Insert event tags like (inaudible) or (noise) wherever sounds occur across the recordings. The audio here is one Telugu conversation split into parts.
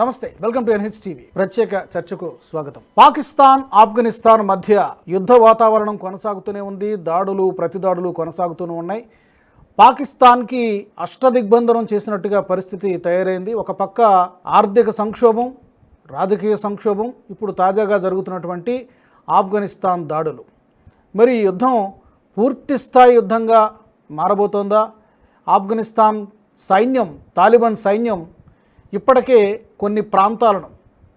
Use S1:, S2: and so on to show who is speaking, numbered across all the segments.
S1: నమస్తే వెల్కమ్ టు ఎన్హెచ్ టీవీ ప్రత్యేక చర్చకు స్వాగతం. పాకిస్తాన్ ఆఫ్ఘనిస్తాన్ మధ్య యుద్ధ వాతావరణం కొనసాగుతూనే ఉంది. దాడులు ప్రతిదాడులు కొనసాగుతూనే ఉన్నాయి. పాకిస్తాన్కి అష్టదిగ్బంధనం చేసినట్టుగా పరిస్థితి తయారైంది. ఒక పక్క ఆర్థిక సంక్షోభం రాజకీయ సంక్షోభం ఇప్పుడు తాజాగా జరుగుతున్నటువంటి ఆఫ్ఘనిస్తాన్ దాడులు. మరి యుద్ధం పూర్తి స్థాయి యుద్ధంగా మారబోతోందా? ఆఫ్ఘనిస్తాన్ సైన్యం తాలిబాన్ సైన్యం ఇప్పటికే కొన్ని ప్రాంతాలను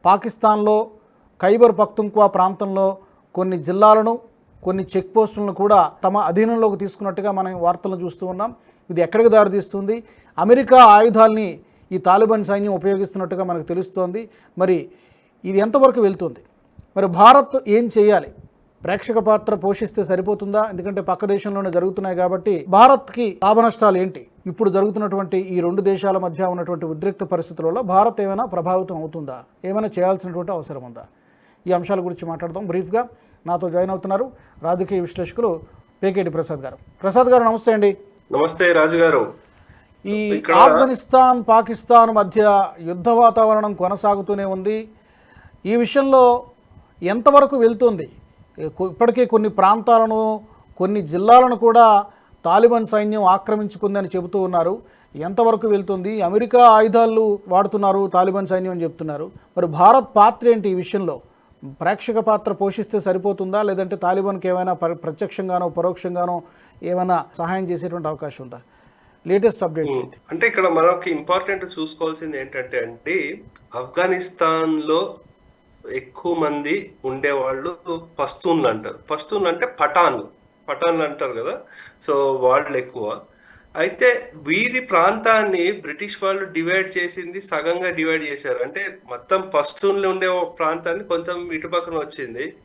S1: పాకిస్తాన్లో ఖైబర్ పక్తుంక్వా ప్రాంతంలో కొన్ని జిల్లాలను కొన్ని చెక్ పోస్టులను కూడా తమ అధీనంలోకి తీసుకున్నట్టుగా మనం వార్తలను చూస్తూ ఉన్నాం. ఇది ఎక్కడికి దారితీస్తుంది? అమెరికా ఆయుధాల్ని ఈ తాలిబాన్ సైన్యం ఉపయోగిస్తున్నట్టుగా మనకు తెలుస్తోంది. మరి ఇది ఎంతవరకు వెళ్తుంది? మరి భారత్ ఏం చేయాలి? ప్రేక్షక పాత్ర పోషిస్తే సరిపోతుందా? ఎందుకంటే పక్క దేశంలోనే జరుగుతున్నాయి కాబట్టి భారత్కి లాభ నష్టాలు ఏంటి? ఇప్పుడు జరుగుతున్నటువంటి ఈ రెండు దేశాల మధ్య ఉన్నటువంటి ఉద్రిక్త పరిస్థితులలో భారత్ ఏమైనా ప్రభావితం అవుతుందా? ఏమైనా చేయాల్సినటువంటి అవసరం ఉందా? ఈ అంశాల గురించి మాట్లాడదాం బ్రీఫ్గా. నాతో జాయిన్ అవుతున్నారు రాజకీయ విశ్లేషకులు పేకేటి ప్రసాద్ గారు. ప్రసాద్ గారు నమస్తే అండి.
S2: నమస్తే రాజు గారు.
S1: ఈ ఆఫ్ఘనిస్తాన్ పాకిస్తాన్ మధ్య యుద్ధ వాతావరణం కొనసాగుతూనే ఉంది. ఈ విషయంలో ఎంతవరకు వెళ్తుంది? ఇప్పటికే కొన్ని ప్రాంతాలను కొన్ని జిల్లాలను కూడా తాలిబాన్ సైన్యం ఆక్రమించుకుందని చెబుతూ ఉన్నారు. ఎంతవరకు వెళ్తుంది? అమెరికా ఆయుధాలు వాడుతున్నారు తాలిబాన్ సైన్యం అని చెప్తున్నారు. మరి భారత్ పాత్ర ఏంటి ఈ విషయంలో? ప్రేక్షక పాత్ర పోషిస్తే సరిపోతుందా? లేదంటే తాలిబాన్కి ఏమైనా పర- ప్రత్యక్షంగానో పరోక్షంగానో ఏమైనా సహాయం చేసేటువంటి అవకాశం ఉందా? లేటెస్ట్ అప్డేట్స్ ఏంటి?
S2: అంటే ఇక్కడ మనకి ఇంపార్టెంట్ చూసుకోవాల్సింది ఏంటంటే అండి ఆఫ్ఘనిస్తాన్లో ఎక్కువ మంది ఉండేవాళ్ళు పస్తూన్లు అంటారు. పస్తూన్లు అంటే పఠాన్లు. పఠాన్లు అంటారు కదా సో వాళ్ళు ఎక్కువ. అయితే వీరి ప్రాంతాన్ని బ్రిటిష్ వాళ్ళు డివైడ్ చేసింది సగంగా డివైడ్ చేశారు. అంటే మొత్తం పస్తూన్లు ఉండే ప్రాంతాన్ని కొంచెం ఇటు పక్కన వచ్చింది.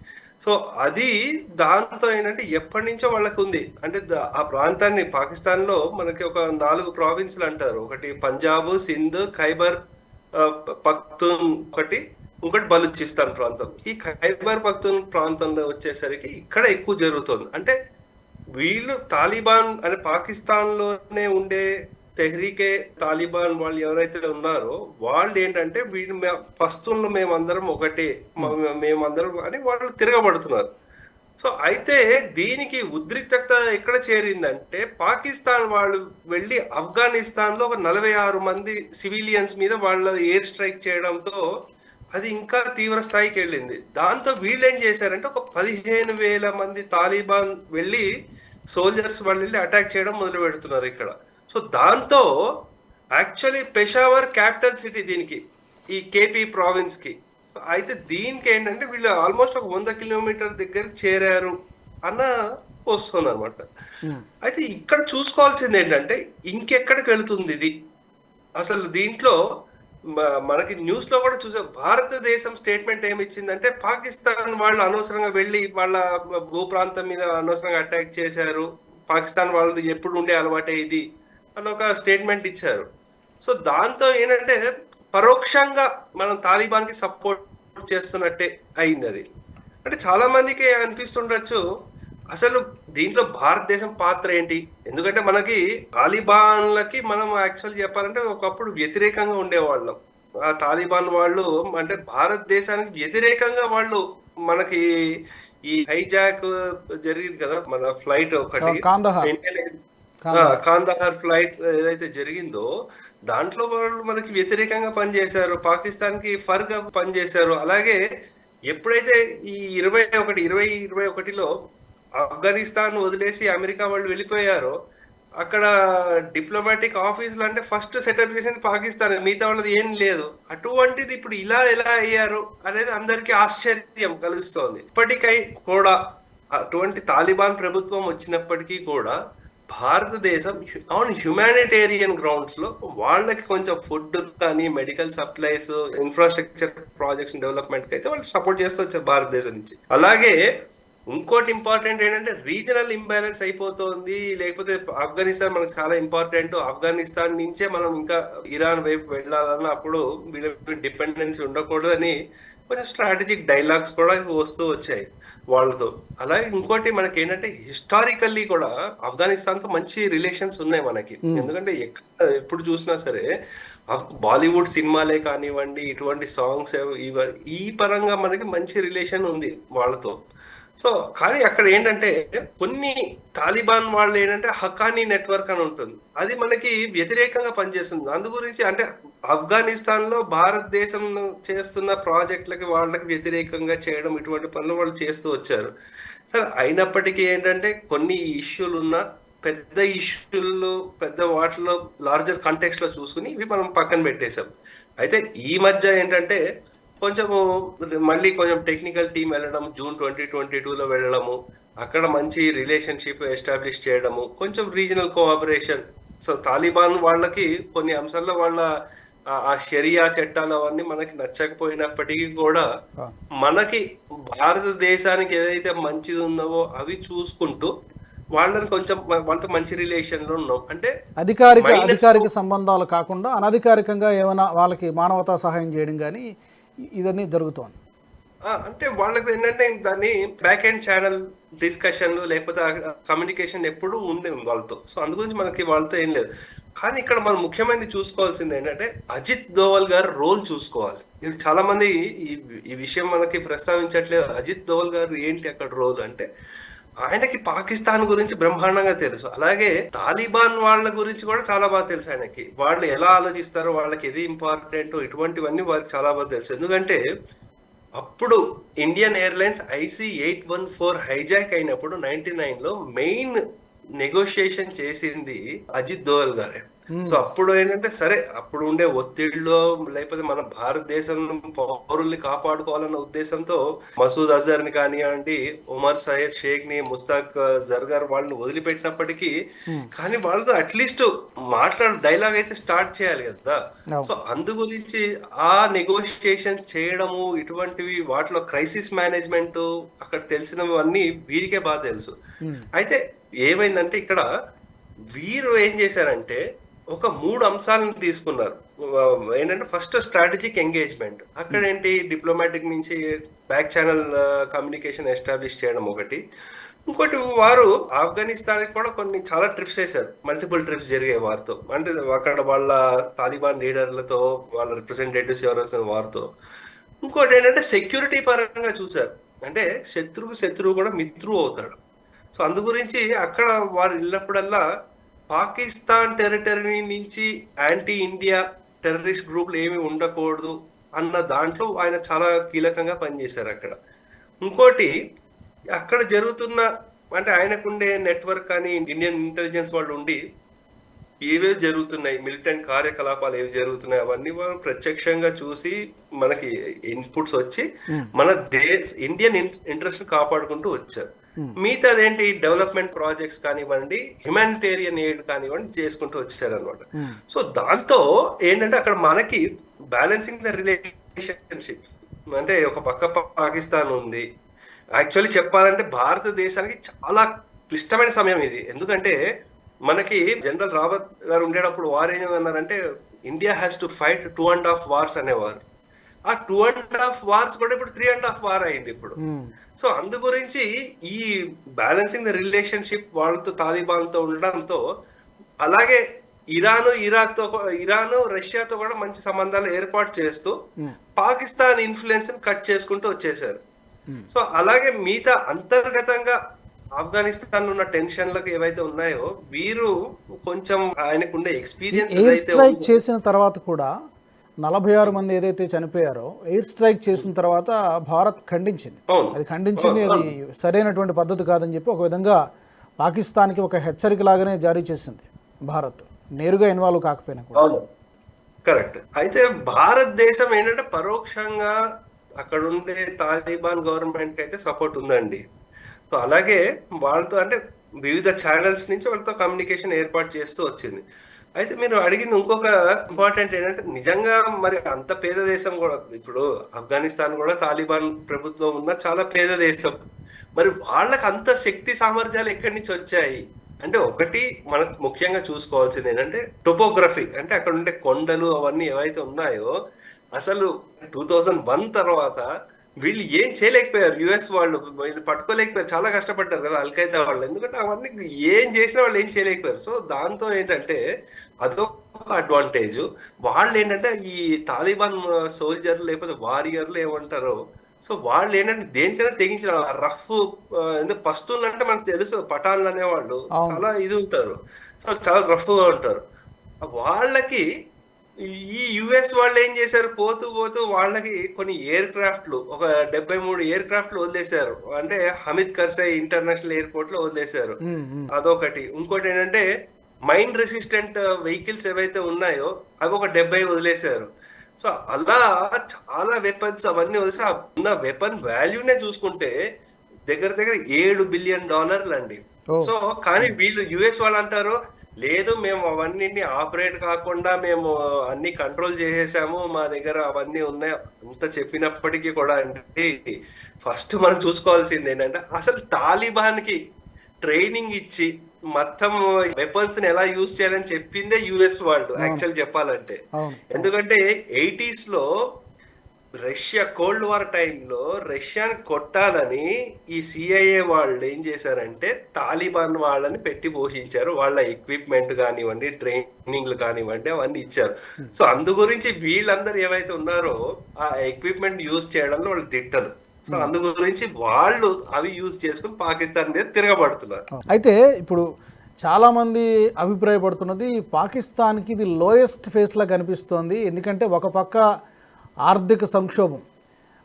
S2: సో అది దాంతో ఏంటంటే ఎప్పటి నుంచో వాళ్ళకు ఉంది. అంటే ఆ ప్రాంతాన్ని పాకిస్తాన్లో మనకి ఒక నాలుగు ప్రావిన్స్లు అంటారు. ఒకటి పంజాబ్ సింధ్ ఖైబర్ ఆ, ఒకటి ఇంకోటి బలూచిస్తాన్ ప్రాంతం. ఈ ఖైబర్ పఖ్తూన్ ప్రాంతంలో వచ్చేసరికి ఇక్కడ ఎక్కువ జరుగుతుంది. అంటే వీళ్ళు తాలిబాన్ అంటే పాకిస్తాన్లోనే ఉండే తెహ్రీకే తాలిబాన్ వాళ్ళు ఎవరైతే ఉన్నారో వాళ్ళు ఏంటంటే వీళ్ళు మే- మేమందరం ఒకటే మేమందరం అని వాళ్ళు తిరగబడుతున్నారు. సో అయితే దీనికి ఉద్రిక్తత ఎక్కడ చేరిందంటే పాకిస్తాన్ వాళ్ళు వెళ్ళి ఆఫ్ఘనిస్తాన్లో ఒక నలభై ఆరు మంది సివిలియన్స్ మీద వాళ్ళ ఎయిర్ స్ట్రైక్ చేయడంతో అది ఇంకా తీవ్ర స్థాయికి వెళ్ళింది. దాంతో వీళ్ళు ఏం చేశారంటే ఒక పదిహేను వేల మంది తాలిబాన్ వెళ్ళి సోల్జర్స్ వాళ్ళు వెళ్ళి అటాక్ చేయడం మొదలు పెడుతున్నారు ఇక్కడ. సో దాంతో యాక్చువల్లీ పెషావర్ క్యాపిటల్ సిటీ దీనికి ఈ కేపీ ప్రావిన్స్కి. అయితే దీనికి ఏంటంటే వీళ్ళు ఆల్మోస్ట్ ఒక వంద కిలోమీటర్ దగ్గరికి చేరారు అన్న వస్తుంది అనమాట అయితే ఇక్కడ చూసుకోవాల్సింది ఏంటంటే ఇంకెక్కడికి వెళుతుంది ఇది? అసలు దీంట్లో మనకి న్యూస్లో కూడా చూసాం. భారతదేశం స్టేట్మెంట్ ఏమి ఇచ్చిందంటే పాకిస్తాన్ వాళ్ళు అనవసరంగా వెళ్ళి వాళ్ళ భూ ప్రాంతం మీద అనవసరంగా అటాక్ చేశారు. పాకిస్తాన్ వాళ్ళది ఎప్పుడు ఉండే అలవాటే ఇది అని ఒక స్టేట్మెంట్ ఇచ్చారు. సో దాంతో ఏంటంటే పరోక్షంగా మనం తాలిబాన్కి సపోర్ట్ చేస్తున్నట్టే అయింది అది. అంటే చాలా మందికి అనిపిస్తుండొచ్చు అసలు దీంట్లో భారతదేశం పాత్ర ఏంటి? ఎందుకంటే మనకి తాలిబాన్లకి మనం యాక్చువల్ చెప్పాలంటే ఒకప్పుడు వ్యతిరేకంగా ఉండేవాళ్ళం. ఆ తాలిబాన్ వాళ్ళు అంటే భారతదేశానికి వ్యతిరేకంగా వాళ్ళు మనకి ఈ హైజాక్ జరిగింది కదా మన ఫ్లైట్ ఒకటి.
S1: కాందహార్.
S2: ఫ్లైట్ ఏదైతే జరిగిందో దాంట్లో వాళ్ళు మనకి వ్యతిరేకంగా పనిచేశారు పాకిస్తాన్కి ఫర్గా పనిచేశారు. అలాగే ఎప్పుడైతే ఈ ఇరవై ఒకటి ఇరవై ఇరవై ఒకటిలో ఆఫ్ఘనిస్తాన్ వదిలేసి అమెరికా వాళ్ళు వెళ్ళిపోయారో అక్కడ డిప్లొమాటిక్ ఆఫీసులు అంటే ఫస్ట్ సెటప్ చేసింది పాకిస్తాన్ మిగతా వాళ్ళది ఏం లేదు. అటువంటిది ఇప్పుడు ఇలా ఎలా అయ్యారు అనేది అందరికీ ఆశ్చర్యం కలుస్తోంది ఇప్పటికై కూడా అటువంటి తాలిబాన్ ప్రభుత్వం వచ్చినప్పటికీ కూడా భారతదేశం ఆన్ హ్యుమానిటేరియన్ గ్రౌండ్స్లో వాళ్ళకి కొంచెం ఫుడ్ కానీ medical supplies infrastructure projects development అయితే వాళ్ళు సపోర్ట్ చేస్తూ వచ్చారు భారతదేశం నుంచి. అలాగే ఇంకోటి ఇంపార్టెంట్ ఏంటంటే రీజనల్ ఇంబ్యాలెన్స్ అయిపోతుంది. లేకపోతే ఆఫ్ఘనిస్తాన్ మనకు చాలా ఇంపార్టెంట్. ఆఫ్ఘనిస్తాన్ నుంచే మనం ఇంకా ఇరాన్ వైపు వెళ్ళాలన్న అప్పుడు వీళ్ళ డిపెండెన్సీ ఉండకూడదని కొంచెం స్ట్రాటజిక్ డైలాగ్స్ కూడా వస్తూ వచ్చాయి వాళ్ళతో. అలాగే ఇంకోటి మనకి ఏంటంటే హిస్టారికల్లీ కూడా ఆఫ్ఘనిస్తాన్తో మంచి రిలేషన్స్ ఉన్నాయి మనకి. ఎందుకంటే ఎక్కడ ఎప్పుడు చూసినా సరే బాలీవుడ్ సినిమాలే కానివ్వండి ఇటువంటి సాంగ్స్ ఈ పరంగా మనకి మంచి రిలేషన్ ఉంది వాళ్ళతో. సో కానీ అక్కడ ఏంటంటే కొన్ని తాలిబాన్ వాళ్ళు ఏంటంటే హకానీ నెట్వర్క్ అని ఉంటుంది. అది మనకి వ్యతిరేకంగా పనిచేస్తుంది. అందు గురించి అంటే ఆఫ్ఘనిస్తాన్లో భారతదేశం చేస్తున్న ప్రాజెక్టులకి వాళ్ళకి వ్యతిరేకంగా చేయడం ఇటువంటి పనులు వాళ్ళు చేస్తూ వచ్చారు. సరే అయినప్పటికీ ఏంటంటే కొన్ని ఇష్యూలు ఉన్న పెద్ద ఇష్యూల్లో పెద్ద వాటిలో లార్జర్ కంటెక్స్ట్లో చూసుకుని ఇవి మనం పక్కన పెట్టేశాం. అయితే ఈ మధ్య ఏంటంటే కొంచెము మళ్ళీ కొంచెం టెక్నికల్ టీం వెళ్ళడం జూన్ ట్వంటీ ట్వంటీ టూలో వెళ్ళడము అక్కడ మంచి రిలేషన్షిప్ ఎస్టాబ్లిష్ చేయడము కొంచెం రీజనల్ కోఆపరేషన్ సో తాలిబాన్ వాళ్ళకి కొన్ని అంశాల్లో వాళ్ళ ఆ- షరియా చట్టాలు అవన్నీ మనకి నచ్చకపోయినప్పటికీ కూడా మనకి భారతదేశానికి ఏదైతే మంచిది ఉన్నవో అవి చూసుకుంటూ వాళ్ళని కొంచెం వాళ్ళతో మంచి రిలేషన్లో ఉన్నాం. అంటే
S1: అధికారిక అధికారిక సంబంధాలు కాకుండా అనధికారికంగా ఏమైనా వాళ్ళకి మానవతా సహాయం చేయడం కానీ ఇదన్నీ జరుగుతోంది.
S2: అంటే వాళ్ళకి ఏంటంటే దాన్ని బ్యాక్ అండ్ ఛానల్ డిస్కషన్లు లేకపోతే కమ్యూనికేషన్ ఎప్పుడూ ఉంది వాళ్ళతో. సో అందు గురించి మనకి వాళ్ళతో ఏం లేదు. కానీ ఇక్కడ మనం ముఖ్యమైనది చూసుకోవాల్సింది ఏంటంటే అజిత్ దోవల్ గారు రోల్ చూసుకోవాలి. చాలా మంది ఈ ఈ విషయం మనకి ప్రస్తావించట్లేదు. అజిత్ దోవల్ గారు ఏంటి అక్కడ రోల్ అంటే ఆయనకి పాకిస్తాన్ గురించి బ్రహ్మాండంగా తెలుసు. అలాగే తాలిబాన్ వాళ్ళ గురించి కూడా చాలా బాగా తెలుసు ఆయనకి. వాళ్ళు ఎలా ఆలోచిస్తారో వాళ్ళకి ఏది ఇంపార్టెంట్ ఇటువంటివన్నీ వారికి చాలా బాగా తెలుసు. ఎందుకంటే అప్పుడు Indian airlines IC eight one four hijack అయినప్పుడు నైన్టీ నైన్లో మెయిన్ నెగోషియేషన్ చేసింది అజిత్ దోవల్ గారే. సో అప్పుడు ఏంటంటే సరే అప్పుడు ఉండే ఒత్తిడిలో లేకపోతే మన భారతదేశం పౌరుల్ని కాపాడుకోవాలన్న ఉద్దేశంతో మసూద్ అజర్ని కానివ్వండి ఉమర్ సయ్యద్ షేక్ని ముస్తాక్ జర్గార్ వాళ్ళని వదిలిపెట్టినప్పటికీ కానీ వాళ్ళతో అట్లీస్ట్ మాట్లాడ డైలాగ్ అయితే స్టార్ట్ చేయాలి కదా. సో అందు గురించి ఆ నెగోషియేషన్ చేయడము ఇటువంటివి వాటిలో క్రైసిస్ మేనేజ్మెంట్ అక్కడ తెలిసినవన్నీ వీరికే బాగా తెలుసు. అయితే ఏమైందంటే ఇక్కడ వీరు ఏం చేశారంటే ఒక మూడు అంశాలను తీసుకున్నారు. ఏంటంటే ఫస్ట్ స్ట్రాటజిక్ ఎంగేజ్మెంట్. అక్కడ ఏంటి డిప్లొమాటిక్ నుంచి బ్యాక్ ఛానల్ కమ్యూనికేషన్ ఎస్టాబ్లిష్ చేయడం ఒకటి. ఇంకోటి వారు ఆఫ్ఘనిస్తాన్ కూడా కొన్ని చాలా ట్రిప్స్ చేశారు. మల్టిపుల్ ట్రిప్స్ జరిగాయి వారితో. అంటే అక్కడ వాళ్ళ తాలిబాన్ లీడర్లతో వాళ్ళ రిప్రజెంటేటివ్స్ ఎవరైతే వారితో. ఇంకోటి ఏంటంటే సెక్యూరిటీ పరంగా చూశారు. అంటే శత్రువు శత్రువు కూడా మిత్రువు అవుతాడు. సో అందు గురించి అక్కడ వారు వెళ్ళినప్పుడల్లా పాకిస్తాన్ టెరిటరీ నుంచి యాంటీ ఇండియా టెర్రరిస్ట్ గ్రూపులు ఏమి ఉండకూడదు అన్న దాంట్లో ఆయన చాలా కీలకంగా పనిచేశారు అక్కడ. ఇంకోటి అక్కడ జరుగుతున్న అంటే ఆయనకుండే నెట్వర్క్ కానీ ఇండియన్ ఇంటెలిజెన్స్ వాళ్ళు ఉండి ఏవేవి జరుగుతున్నాయి మిలిటెంట్ కార్యకలాపాలు ఏవి జరుగుతున్నాయి అవన్నీ వాళ్ళు ప్రత్యక్షంగా చూసి మనకి ఇన్పుట్స్ వచ్చి మన దేశ ఇండియన్ ఇంట్రెస్ట్ కాపాడుకుంటూ వచ్చారు. మిగతాది ఏంటి డెవలప్మెంట్ ప్రాజెక్ట్స్ కానివ్వండి హ్యుమానిటేరియన్ ఎయిడ్ కానివ్వండి చేసుకుంటూ వచ్చారు అనమాట సో దాంతో ఏంటంటే అక్కడ మనకి బ్యాలెన్సింగ్ ద రిలేషన్షిప్ అంటే ఒక పక్క పాకిస్తాన్ ఉంది. యాక్చువల్లీ చెప్పాలంటే భారతదేశానికి చాలా క్లిష్టమైన సమయం ఇది. ఎందుకంటే మనకి జనరల్ రావత్ గారు ఉండేటప్పుడు వారు ఏమన్నారంటే India has to fight two and half wars అనేవారు. ఆ టూ అండ్ హాఫ్ వార్స్ కూడా ఇప్పుడు త్రీ అండ్ హాఫ్ వార్ అయింది ఇప్పుడు. సో అందు గురించి ఈ బ్యాలెన్సింగ్ ద రిలేషన్షిప్ వాళ్ళతో తాలిబాన్తో ఉండడంతో అలాగే ఇరాన్ ఇరాక్తో ఇరాన్ రష్యాతో కూడా మంచి సంబంధాలు ఏర్పాటు చేస్తూ పాకిస్తాన్ ఇన్ఫ్లుయెన్స్ కట్ చేసుకుంటూ వచ్చేసారు. సో అలాగే మిగతా అంతర్గతంగా ఆఫ్ఘనిస్తాన్లో ఉన్న టెన్షన్లకు ఏవైతే ఉన్నాయో వీరు కొంచెం ఆయనకుండే ఎక్స్పీరియన్స్
S1: ఎయిర్ స్ట్రైక్ చేసిన తర్వాత కూడా నలభై ఆరు మంది ఏదైతే చనిపోయారో ఎయిర్ స్ట్రైక్ చేసిన తర్వాత భారత్ ఖండించింది. అది ఖండించింది అది సరైనటువంటి పద్ధతి కాదని చెప్పి ఒక విధంగా పాకిస్తాన్కి ఒక హెచ్చరిక లాగానే జారీ చేసింది భారత్. నేరుగా ఇన్వాల్వ్ కాకపోయినా కూడా.
S2: కరెక్ట్. అయితే భారతదేశం ఏంటంటే పరోక్షంగా అక్కడ ఉండే తాలిబాన్ గవర్నమెంట్ అయితే సపోర్ట్ ఉందండి. సో అలాగే వాళ్ళతో అంటే వివిధ ఛానల్స్ నుంచి వాళ్ళతో కమ్యూనికేషన్ ఏర్పాటు చేస్తూ వచ్చింది. అయితే మీరు అడిగింది ఇంకొక ఇంపార్టెంట్ ఏంటంటే నిజంగా మరి అంత పేద దేశం కూడా ఇప్పుడు ఆఫ్ఘనిస్తాన్ కూడా తాలిబాన్ ప్రభుత్వం ఉన్న చాలా పేద దేశం. మరి వాళ్ళకి అంత శక్తి సామర్థ్యాలు ఎక్కడి నుంచి వచ్చాయి? అంటే ఒకటి మనకు ముఖ్యంగా చూసుకోవాల్సింది ఏంటంటే టొపోగ్రఫీ అంటే అక్కడ ఉండే కొండలు అవన్నీ ఏవైతే ఉన్నాయో అసలు టూ థౌజండ్ వన్ తర్వాత వీళ్ళు ఏం చేయలేకపోయారు. యుఎస్ వాళ్ళు వీళ్ళు పట్టుకోలేకపోయారు. చాలా కష్టపడ్డారు కదా అల్ఖైదా వాళ్ళు. ఎందుకంటే అవన్నీ ఏం చేసినా వాళ్ళు ఏం చేయలేకపోయారు. సో దాంతో ఏంటంటే అదొక అడ్వాంటేజ్. వాళ్ళు ఏంటంటే ఈ తాలిబాన్ సోల్జర్లు లేకపోతే వారియర్లు ఏమంటారో సో వాళ్ళు ఏంటంటే దేనికైనా తెగించిన రఫ్ ఎందుకు పస్తులు అంటే మనకు తెలుసు పఠాన్లు అనేవాళ్ళు. చాలా ఇది ఉంటారు. సో చాలా రఫ్గా ఉంటారు. వాళ్ళకి ఈ యుఎస్ వాళ్ళు ఏం చేశారు? పోతూ పోతూ వాళ్ళకి కొన్ని ఎయిర్ క్రాఫ్ట్లు ఒక డెబ్బై మూడు ఎయిర్ క్రాఫ్ట్లు వదిలేశారు. అంటే హమీద్ కర్సాయ్ ఇంటర్నేషనల్ ఎయిర్పోర్ట్లో వదిలేశారు. అదొకటి. ఇంకోటి ఏంటంటే మైండ్ రెసిస్టెంట్ వెహికల్స్ ఏవైతే ఉన్నాయో అవి ఒక డెబ్బై వదిలేశారు. సో అలా చాలా వెపన్స్ అవన్నీ వదిలేసి ఉన్న వెపన్ వాల్యూనే చూసుకుంటే దగ్గర దగ్గర ఏడు బిలియన్ డాలర్లు అండి. సో కానీ వీళ్ళు యుఎస్ వాళ్ళు అంటారు లేదు మేము అవన్నీ ఆపరేట్ కాకుండా మేము అన్ని కంట్రోల్ చేసేసాము మా దగ్గర అవన్నీ ఉన్నాయి అంత చెప్పినప్పటికీ కూడా అంటే ఫస్ట్ మనం చూసుకోవాల్సింది ఏంటంటే అసలు తాలిబాన్కి ట్రైనింగ్ ఇచ్చి మొత్తం వెపన్స్ని ఎలా యూజ్ చేయాలని చెప్పిందే యుఎస్ వాళ్ళు యాక్చువల్ చెప్పాలంటే. ఎందుకంటే ఎయిటీస్లో రష్యా కోల్డ్ వార్ టైంలో రష్యాని కొట్టాలని ఈ సిఐఏ వాళ్ళు ఏం చేశారంటే తాలిబాన్ వాళ్ళని పెట్టి పోషించారు. వాళ్ళ ఎక్విప్మెంట్ కానివ్వండి ట్రైనింగ్లు కానివ్వండి అవన్నీ ఇచ్చారు. సో అందు గురించి వీళ్ళందరూ ఏవైతే ఉన్నారో ఆ ఎక్విప్మెంట్ యూజ్ చేయడంలో వాళ్ళు తిట్టలు సో అందు గురించి వాళ్ళు అవి యూజ్ చేసుకుని పాకిస్తాన్ మీద తిరగబడుతున్నారు.
S1: అయితే ఇప్పుడు చాలామంది అభిప్రాయపడుతున్నది పాకిస్తాన్కి ఇది లోయెస్ట్ ఫేస్లా కనిపిస్తోంది. ఎందుకంటే ఒక పక్క ఆర్థిక సంక్షోభం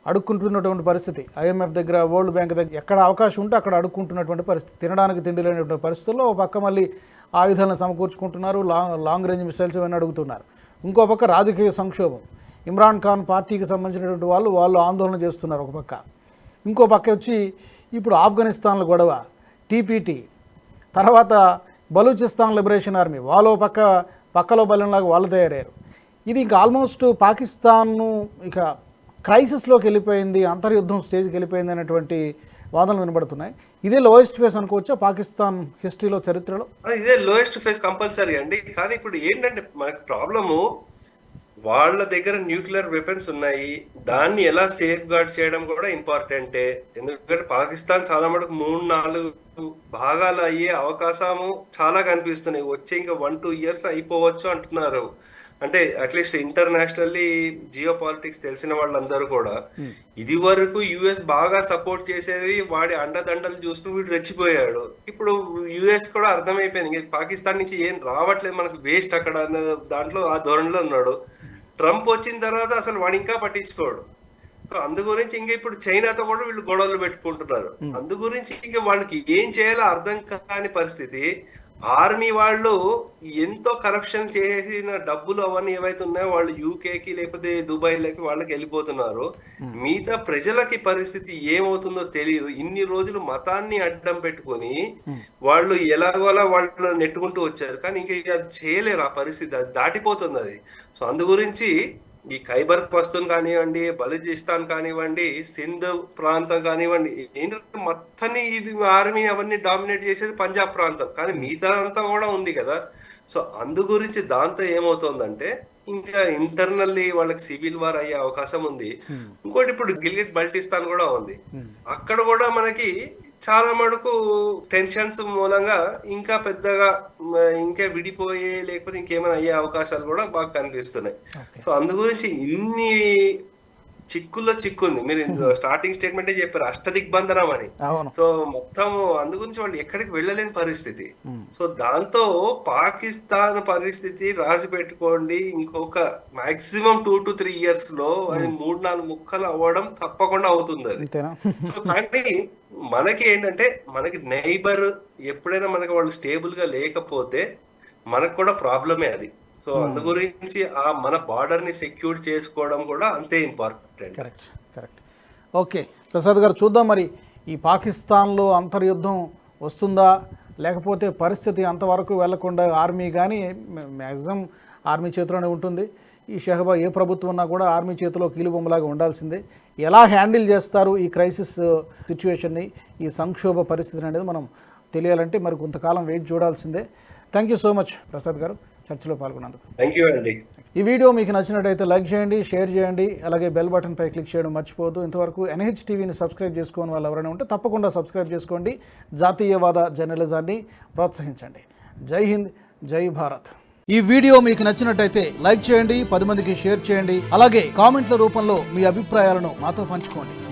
S1: అడుక్కుంటున్నటువంటి పరిస్థితి. ఐఎంఎఫ్ దగ్గర వరల్డ్ బ్యాంక్ దగ్గర ఎక్కడ అవకాశం ఉంటే అక్కడ అడుక్కుంటున్నటువంటి పరిస్థితి. తినడానికి తిండి లేనటువంటి పరిస్థితుల్లో ఒక పక్క మళ్ళీ ఆయుధాలను సమకూర్చుకుంటున్నారు. లాంగ్ లాంగ్ రేంజ్ మిసైల్స్ ఇవన్నీ అడుగుతున్నారు. ఇంకో పక్క రాజకీయ సంక్షోభం. ఇమ్రాన్ ఖాన్ పార్టీకి సంబంధించినటువంటి వాళ్ళు వాళ్ళు ఆందోళన చేస్తున్నారు ఒక పక్క. ఇంకో పక్క వచ్చి ఇప్పుడు ఆఫ్ఘనిస్తాన్ల గొడవ టీపీటీ. తర్వాత బలూచిస్తాన్ లిబరేషన్ ఆర్మీ. వాళ్ళు పక్క పక్కలో బలంలాగా వాళ్ళు తయారయ్యారు. ఇది ఇంకా ఆల్మోస్ట్ పాకిస్తాన్ను ఇక క్రైసిస్లోకి వెళ్ళిపోయింది అంతర్యుద్ధం స్టేజ్కి వెళ్ళిపోయింది అనేటువంటి వాదనలు వినబడుతున్నాయి. ఇదే లోయెస్ట్ ఫేస్ అనుకోవచ్చా పాకిస్తాన్ హిస్టరీలో చరిత్రలో?
S2: ఇదే లోయెస్ట్ ఫేస్ కంపల్సరీ అండి. కానీ ఇప్పుడు ఏంటంటే మనకి ప్రాబ్లము వాళ్ళ దగ్గర న్యూక్లియర్ వెపన్స్ ఉన్నాయి. దాన్ని ఎలా సేఫ్ గార్డ్ చేయడం కూడా ఇంపార్టెంటే ఎందుకంటే పాకిస్తాన్ చాలా మటుకు మూడు నాలుగు భాగాలు అయ్యే అవకాశము చాలా కనిపిస్తున్నాయి. వచ్చే ఇంకా వన్ టూ ఇయర్స్ అయిపోవచ్చు అంటున్నారు. అంటే అట్లీస్ట్ ఇంటర్నేషనల్లీ జియో పాలిటిక్స్ తెలిసిన వాళ్ళందరూ కూడా ఇది వరకు యుఎస్ బాగా సపోర్ట్ చేసేది వాడి అండదండలు చూసుకుని వీడు రెచ్చిపోయాడు. ఇప్పుడు యుఎస్ కూడా అర్థమైపోయింది. పాకిస్తాన్ నుంచి ఏం రావట్లేదు. మనకు వేస్ట్ అక్కడ అన్న దాంట్లో ఆ ధోరణిలో ఉన్నాడు. ట్రంప్ వచ్చిన తర్వాత అసలు వాడు ఇంకా పట్టించుకోడు. అందు గురించి ఇంకా ఇప్పుడు చైనాతో కూడా వీళ్ళు గొడవలు పెట్టుకుంటున్నారు. అందు గురించి ఇంకా వాళ్ళకి ఏం చేయాలో అర్థం కాని పరిస్థితి. ఆర్మీ వాళ్ళు ఎంతో కరప్షన్ చేసిన డబ్బులు అవన్నీ ఏవైతే ఉన్నాయో వాళ్ళు యూకేకి లేకపోతే దుబాయ్లకి వాళ్ళకి వెళ్ళిపోతున్నారు. మిగతా ప్రజలకి పరిస్థితి ఏమవుతుందో తెలియదు. ఇన్ని రోజులు మతాన్ని అడ్డం పెట్టుకొని వాళ్ళు ఎలాగోలా వాళ్ళు నెట్టుకుంటూ వచ్చారు. కానీ ఇంకా అది చేయలేరు ఆ పరిస్థితి. అది దాటిపోతుంది అది. సో అందు గురించి ఈ ఖైబర్ పస్తూన్ కానివ్వండి బలూచిస్తాన్ కానివ్వండి సింధ్ ప్రాంతం కానివ్వండి ఏంటంటే మొత్తాన్ని ఇది ఆర్మీ అవన్నీ డామినేట్ చేసేది పంజాబ్ ప్రాంతం. కానీ మిగతా అంతా కూడా ఉంది కదా. సో అందు గురించి దాంతో ఏమవుతోందంటే ఇంకా ఇంటర్నల్లీ వాళ్ళకి సివిల్ వార్ అయ్యే అవకాశం ఉంది. ఇంకోటి ఇప్పుడు గిల్గిట్ బల్టిస్తాన్ కూడా ఉంది. అక్కడ కూడా మనకి చాలా మటుకు టెన్షన్స్ మూలంగా ఇంకా పెద్దగా ఇంకా విడిపోయే లేకపోతే ఇంకేమైనా అయ్యే అవకాశాలు కూడా బాగా కనిపిస్తున్నాయి. సో అందు గురించి ఇన్ని చిక్కుల్లో చిక్కుంది. మీరు (laughs) స్టార్టింగ్ స్టేట్మెంటే చెప్పారు అష్టదిగ్బంధనం అని. సో మొత్తం అందు గురించి వాళ్ళు ఎక్కడికి వెళ్ళలేని పరిస్థితి. సో దాంతో పాకిస్తాన్ పరిస్థితి రాసి పెట్టుకోండి. ఇంకొక మాక్సిమం టూ టు త్రీ ఇయర్స్లో అది మూడు నాలుగు ముక్కలు అవ్వడం తప్పకుండా అవుతుంది అది. (laughs) సో కానీ మనకి ఏంటంటే మనకి నైబర్ ఎప్పుడైనా మనకి వాళ్ళు స్టేబుల్గా లేకపోతే మనకు కూడా ప్రాబ్లమే అది. సో అందు గురించి ఆ మన బార్డర్ని సెక్యూర్ చేసుకోవడం కూడా అంతే important.
S1: Correct correct. Okay Prasad గారు చూద్దాం మరి ఈ పాకిస్తాన్లో అంతర్యుద్ధం వస్తుందా? లేకపోతే పరిస్థితి అంతవరకు వెళ్ళకుండా ఆర్మీ కానీ మ్యాక్సిమం ఆర్మీ చేతిలోనే ఉంటుంది. ఈ షహబా ఏ ప్రభుత్వం ఉన్నా కూడా ఆర్మీ చేతిలో కీలుబొమ్మలాగా ఉండాల్సిందే. ఎలా హ్యాండిల్ చేస్తారు ఈ క్రైసిస్ సిచ్యువేషన్ని ఈ సంక్షోభ పరిస్థితిని అనేది మనం తెలియాలంటే మరి కొంతకాలం వెయిట్ చూడాల్సిందే. Thank you so much Prasad గారు. చర్చలో పాల్గొన్నందుకు.
S2: థ్యాంక్ యూ అండి
S1: ఈ వీడియో మీకు నచ్చినట్టయితే లైక్ చేయండి షేర్ చేయండి అలాగే బెల్ బటన్ పై క్లిక్ చేయడం మర్చిపోవద్దు. ఇంతవరకు ఎన్హెచ్ టీవీని సబ్స్క్రైబ్ చేసుకోని వాళ్ళు ఎవరైనా ఉంటే తప్పకుండా సబ్స్క్రైబ్ చేసుకోండి. జాతీయవాద జర్నలిజాన్ని ప్రోత్సహించండి. జై హింద్ జై భారత్. ఈ వీడియో మీకు నచ్చినట్టయితే లైక్ చేయండి పది మందికి షేర్ చేయండి అలాగే కామెంట్ల రూపంలో మీ అభిప్రాయాలను మాతో పంచుకోండి.